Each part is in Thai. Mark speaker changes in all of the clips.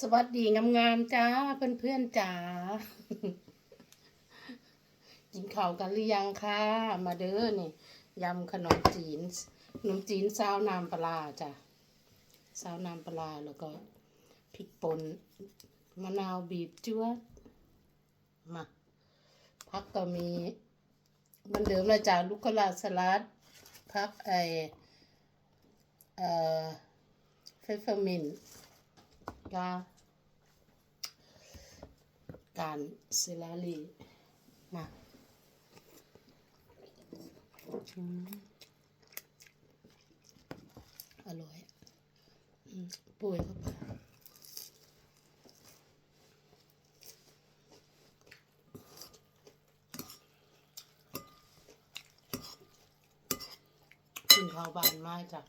Speaker 1: สวัสดีงามๆจ้าเพื่อนๆจ๋ากินข้าวกันหรือยังคะมาเด้อนี่ยำขนมจีนขนมจีนซาวน้ำปลาร้าจ้ะซาวน้ำปลาแล้วก็พริกป่นมะนาวบีบจ้วมาพักก็มีเหมันเดิมเลยจ้ะลูกกะลาสลัดพักไอเอ่อเฟฟเฟอร์มินต์ การเซลาลีมาอร่อยอืมปุยเข้าไปกินข้าวบานมากจ้ะ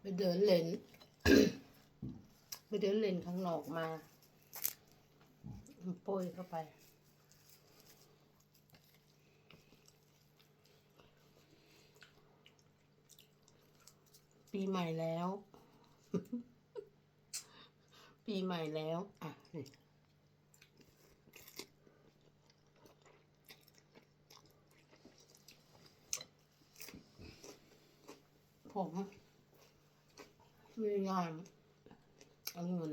Speaker 1: ไปเดินเล่นไปเดินเล่นข้างนอกมา โป้ยเข้าไปปีใหม่แล้ว ปีใหม่แล้ว อะผมมีงานเอาเงิน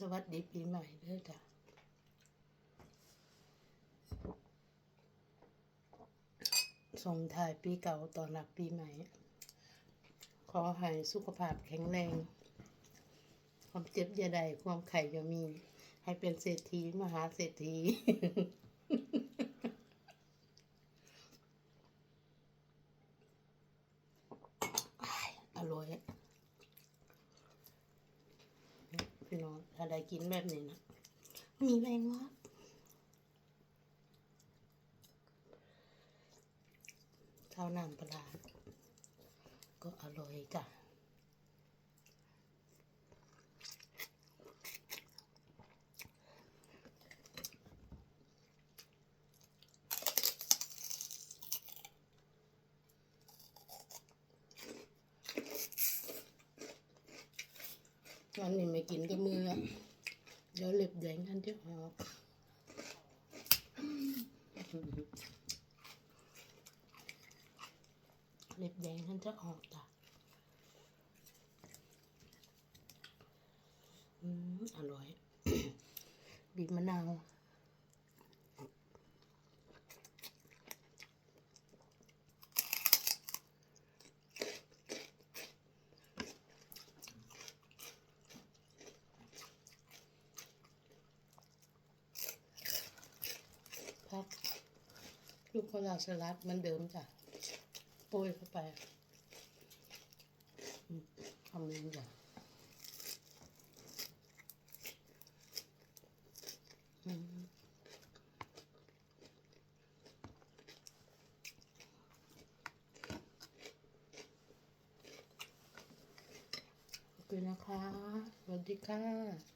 Speaker 1: สวัสดีปีใหม่เด้อจ้ะส่งท้ายปีเก่าต่อนรับปีใหม่ ขอให้สุขภาพแข็งแรง ความเจ็บอย่าใดความไข่อย่ามี ให้เป็นเศรษฐีมหาเศรษฐีอร่อยพี่น้ องถ้าได้กินแบบนี้นะ มีแรงมอดข้าวน้ำปลาร้าก็อร่อยจ้ะ อันนี้ไม่กินกับมืออะเดี๋ยวเล็บแดงท่านจะออกเล็บแดงท่านจะออกจ้ะอืมอร่อย บีบมะนาว พักลูกโคลาสลัดมันเดิมจ้ะโปรยเข้าไปทำเองจ้ะอืมขอบคุณนะคะสวัสดีค่ะ